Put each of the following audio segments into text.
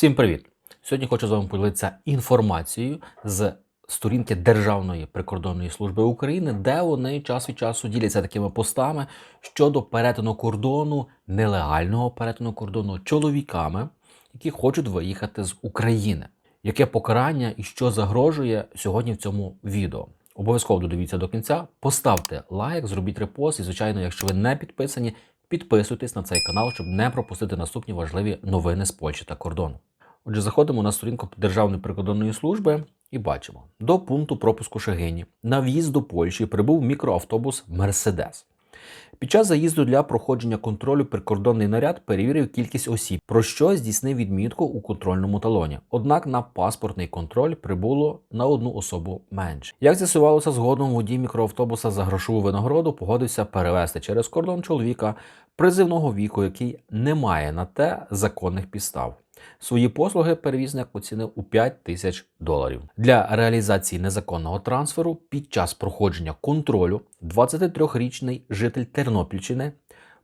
Всім привіт! Сьогодні хочу з вами поділитися інформацією з сторінки Державної прикордонної служби України, де вони час від часу діляться такими постами щодо перетину кордону, нелегального перетину кордону чоловіками, які хочуть виїхати з України. Яке покарання і що загрожує сьогодні в цьому відео? Обов'язково додивіться до кінця, поставте лайк, зробіть репост, і звичайно, якщо ви не підписані, підписуйтесь на цей канал, щоб не пропустити наступні важливі новини з Польщі та кордону. Отже, заходимо на сторінку Державної прикордонної служби і бачимо: до пункту пропуску Шегині на в'їзд до Польщі прибув мікроавтобус Мерседес. Під час заїзду для проходження контролю прикордонний наряд перевірив кількість осіб, про що здійснив відмітку у контрольному талоні. Однак на паспортний контроль прибуло на одну особу менше. Як з'ясувалося, згодом водій мікроавтобуса за грошову винагороду погодився перевезти через кордон чоловіка призивного віку, який не має на те законних підстав. Свої послуги перевізник оцінив у 5 тисяч доларів. Для реалізації незаконного трансферу під час проходження контролю 23-річний житель Тернопільщини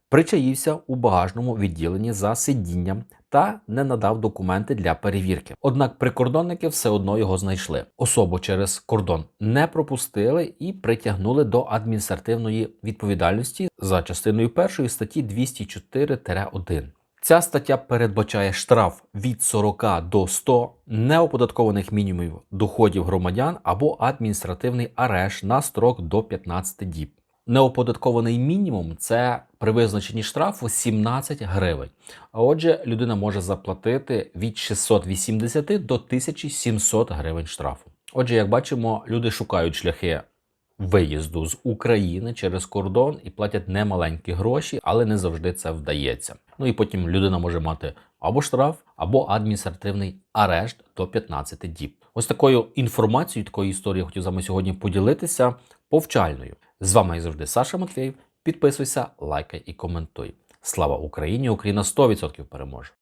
причаївся у багажному відділенні за сидінням та не надав документи для перевірки. Однак прикордонники все одно його знайшли. Особу через кордон не пропустили і притягнули до адміністративної відповідальності за частиною першої статті 204-1. Ця стаття передбачає штраф від 40 до 100 неоподаткованих мінімумів доходів громадян або адміністративний арешт на строк до 15 діб. Неоподаткований мінімум це при визначенні штрафу 17 гривень. А отже, людина може заплатити від 680 до 1700 гривень штрафу. Отже, як бачимо, люди шукають шляхи виїзду з України через кордон і платять немаленькі гроші, але не завжди це вдається. Ну і потім людина може мати або штраф, або адміністративний арешт до 15 діб. Ось такою інформацією, такою історією я хотів з вами сьогодні поділитися повчальною. З вами як завжди Саша Матвєєв. Підписуйся, лайкай і коментуй. Слава Україні! Україна 100% переможе!